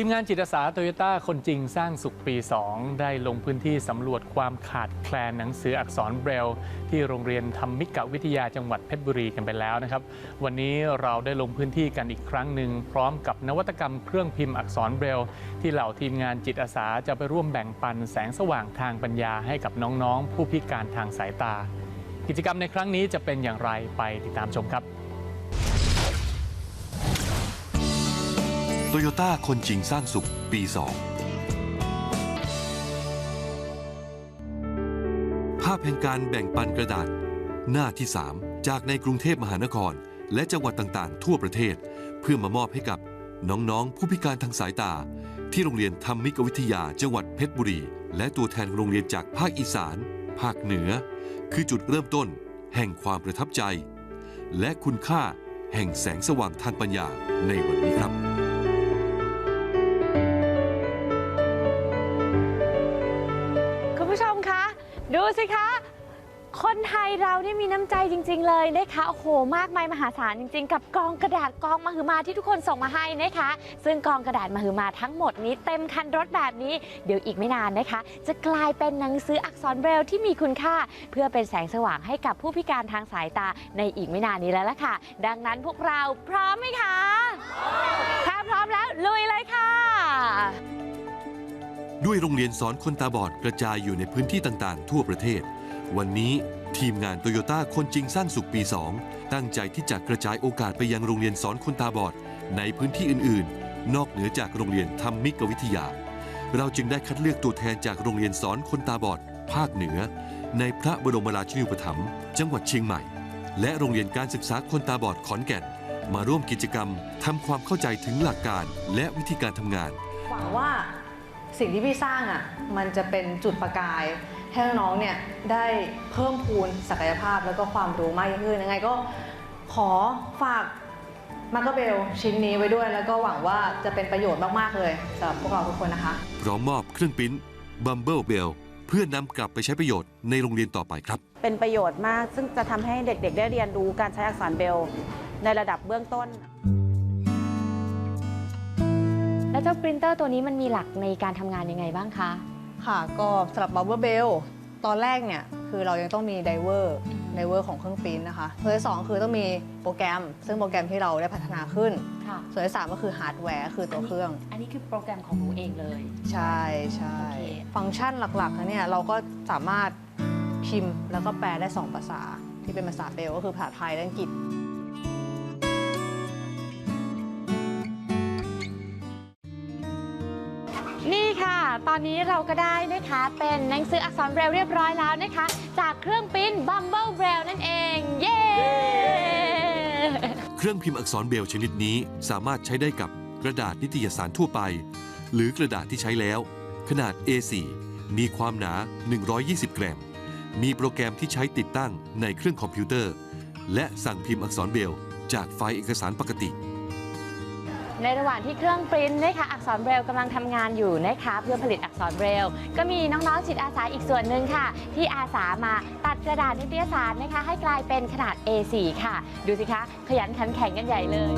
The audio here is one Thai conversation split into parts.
ทีมงานจิตอาสาโตโยต้าคนจริงสร้างสุขปี 2 ได้ลงพื้นที่สำรวจความขาดแคลนหนังสืออักษรเบรลที่โรงเรียนธรรมิกวิทยาจังหวัดเพชรบุรีกันไปแล้วนะครับ วันนี้เราได้ลงพื้นที่กันอีกครั้งหนึ่งพร้อมกับนวัตกรรมเครื่องพิมพ์อักษรเบรลที่เหล่าทีมงานจิตอาสาจะไปร่วมแบ่งปันแสงสว่างทางปัญญาให้กับน้องๆ ผู้พิการทางสายตา กิจกรรมในครั้งนี้จะเป็นอย่างไรไปติดตามชมครับ โตโยต้าคนจริงสร้างสุข ปี 2 ภาพแห่งการแบ่งปันกระดาษ หน้าที่ 3 จากในกรุงเทพมหานคร และจังหวัดต่างๆ ทั่วประเทศ เพื่อมามอบให้กับน้อง ๆ ผู้พิการทางสายตา ที่โรงเรียนธรรมิกวิทยาจังหวัดเพชรบุรี และตัวแทนโรงเรียนจากภาคอีสาน ภาคเหนือ คือจุดเริ่มต้น แห่งความประทับใจ และคุณค่าแห่งแสงสว่างทางปัญญาในวันนี้ครับ คุณผู้ชมคะ ดูสิคะ คนไทยเรานี่มีน้ำใจจริง ๆ เลยนะคะโอ้โหมากมายมหาศาลจริง ๆ กับกองกระดาษกองมหึมาที่ทุกคนส่งมาให้นะคะ ซึ่งกองกระดาษมหึมาทั้งหมดนี้เต็มคันรถแบบนี้เดี๋ยวอีกไม่นานนะคะ จะกลายเป็นหนังสืออักษรเบรลที่มีคุณค่า เพื่อเป็นแสงสว่างให้กับผู้พิการทางสายตาในอีกไม่นานนี้แล้วล่ะค่ะ ดังนั้นพวกเราพร้อมไหมคะถ้าพร้อมแล้วลุยเลยค่ะ ด้วยโรงเรียนสอนคนตาบอดกระจายอยู่ในพื้นที่ต่างๆ ทั่วประเทศ วันนี้ทีมงานโตโยต้าคนจริงสร้างสุขปี 2 ตั้งใจที่จะกระจายโอกาสไปยังโรงเรียนสอนคนตาบอด ในพื้นที่อื่นๆ นอกเหนือจากโรงเรียนธรรมิกวิทยา เราจึงได้คัดเลือกตัวแทนจากโรงเรียนสอนคนตาบอด ภาคเหนือ ในพระบรมราชินีปถัมภ์จังหวัดเชียงใหม่ และโรงเรียนการศึกษาคนตาบอดขอนแก่น มาร่วมกิจกรรมทำความเข้าใจถึงหลักการและวิธีการทำงานหวังว่า สิ่งที่พี่สร้างอะมันจะเป็นจุดประกายให้น้องๆเนี่ยได้เพิ่มพูนศักยภาพแล้วก็ความรู้มากยิ่งขึ้นยังไงก็ขอฝากมาร์กเบลชิ้นนี้ไว้ด้วย แล้วก็หวังว่าจะเป็นประโยชน์มาก ๆ เลยสำหรับพวกเราทุกคนนะคะพร้อมมอบเครื่องปริ้นบัมเบิลเบลเพื่อนำกลับไปใช้ประโยชน์ในโรงเรียนต่อไปครับ เป็นประโยชน์มากซึ่งจะทำให้เด็กๆ ได้เรียนรู้การใช้อักษรเบรลล์ในระดับเบื้องต้น แล้วเจ้าปรินเตอร์ตัวนี้มันมีหลักในการทำงานยังไงบ้างคะ ค่ะก็สำหรับ b u b b l e Bell ตอนแรกเนี่ยคือเรายังต้องมีไดเวอร์ไดเวอร์ของเครื่องปริ้นนะคะส่วนที่สองคือต้องมีโปรแกรม ซึ่งโปรแกรมที่เราได้พัฒนาขึ้น ค่ะ ส่วนที่สามก็คือฮาร์ดแวร์คือตัวเครื่อง อันนี้คือโปรแกรมของหนูเองเลย ใช่ใช่โอเค ฟังก์ชันหลักๆนะเนี่ยเราก็สามารถพิมพ์แล้วก็แปลได้2ภาษาที่เป็นภาษาเบลก็คือภาษาไทยและอังกฤษ ตอนนี้เราก็ได้นะคะ เป็นหนังสืออักษรเบรลเรียบร้อยแล้วนะคะ จากเครื่องปริ้น Bumble Braille นั่นเอง เย้ เครื่องพิมพ์อักษรเบลชนิดนี้สามารถใช้ได้กับกระดาษนิตยสารทั่วไป หรือกระดาษที่ใช้แล้ว ขนาด A4 มีความหนา 120 กรัม มีโปรแกรมที่ใช้ติดตั้งในเครื่องคอมพิวเตอร์ และสั่งพิมพ์อักษรเบลจากไฟล์เอกสารปกติ ในระหว่างที่เครื่องปริ้นนะคะอักษรเบรล์กำลังทำงานอยู่นะคะเพื่อผลิตอักษรเบรล์ก็มีน้องๆจิตอาสาอีกส่วนหนึ่งค่ะ ที่อาสามาตัดกระดาษนิตยสารนะคะ ให้กลายเป็นขนาด A4 ค่ะ ดูสิคะขยันขันแข็งกันใหญ่เลย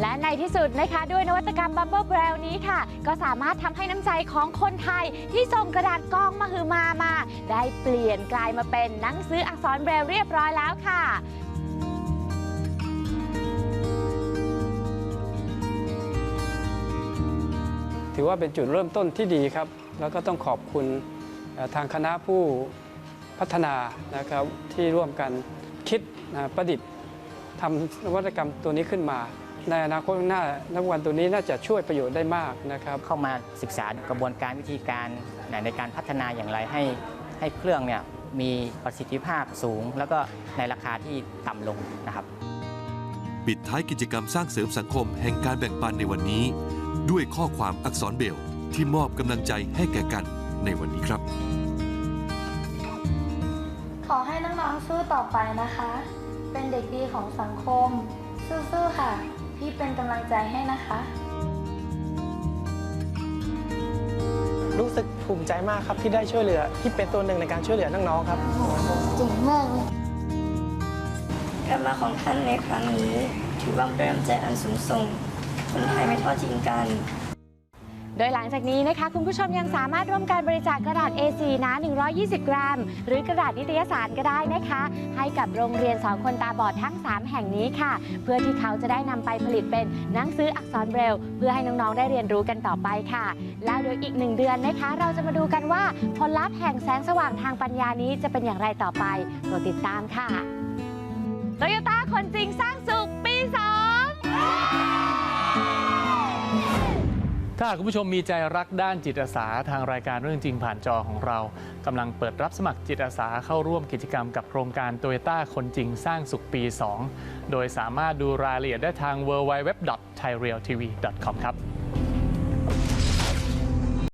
และในที่สุดนะคะด้วยนวัตกรรม Bubble Braille นี้ค่ะ ก็สามารถทำให้น้ำใจของคนไทย ที่ส่งกระดาษกองมาฮือมามา ได้เปลี่ยนกลายมาเป็นหนังสืออักษรเบรลล์เรียบร้อยแล้วค่ะ ถือว่าเป็นจุดเริ่มต้นที่ดีครับ แล้วก็ต้องขอบคุณเอ่อทางคณะผู้พัฒนานะครับที่ร่วมกันคิดนะประดิษฐ์ทำนวัตกรรมตัวนี้ขึ้นมา ในอนาคตข้างหน้านวัตวันตัวนี้น่าจะช่วยประโยชน์ได้มากนะครับ เข้ามาศึกษากระบวนการวิธีการในการพัฒนาอย่างไรให้ให้เครื่องเนี่ยมีประสิทธิภาพสูง แล้วก็ในราคาที่ต่ำลงนะครับ ปิดท้ายกิจกรรมสร้างเสริมสังคมแห่งการแบ่งปันในวันนี้ด้วยข้อความอักษรเบลที่มอบกำลังใจให้แก่กันในวันนี้ครับ ขอให้น้องๆสู้ต่อไปนะคะ เป็นเด็กดีของสังคม สู้ๆค่ะ พี่เป็นกำลังใจให้นะคะ รู้สึกภูมิใจมากครับที่ได้ช่วยเหลือ ที่เป็นตัวหนึ่งในการช่วยเหลือน้องๆครับเจ๋งมากเลยการมาของท่านในครั้งนี้ ถือว่าเป็นน้ำใจอันสูงส่ง คนไทยไม่ทอดทิ้งกัน โดยหลังจากนี้นะคะ คุณผู้ชมยังสามารถร่วมการบริจาคกระดาษ A4 หนา 120 กรัม หรือกระดาษนิตยสารก็ได้นะคะ ให้กับโรงเรียนสอนคนตาบอดทั้ง 3 แห่งนี้ค่ะ เพื่อที่เขาจะได้นำไปผลิตเป็นหนังสืออักษรเบรลล์เพื่อให้น้องๆได้เรียนรู้กันต่อไปค่ะ แล้วเดี๋ยวอีกหนึ่งเดือนนะคะ เราจะมาดูกันว่าผลลัพธ์แห่งแสงสว่างทางปัญญานี้จะเป็นอย่างไรต่อไปโปรดติดตามค่ะโตโยต้าคนจริงสร้างากคุณผู้ชมมีใจรักด้านจิตอาสาทางรายการเรื่องจริงผ่านจอของเรากำลังเปิดรับสมัครจิตอาสาเข้าร่วมกิจกรรมกับโครงการโตโยต้าคนจริงสร้างสุขปี 2 โดยสามารถดูรายละเอียดได้ทาง www.thairealtv.com ครับ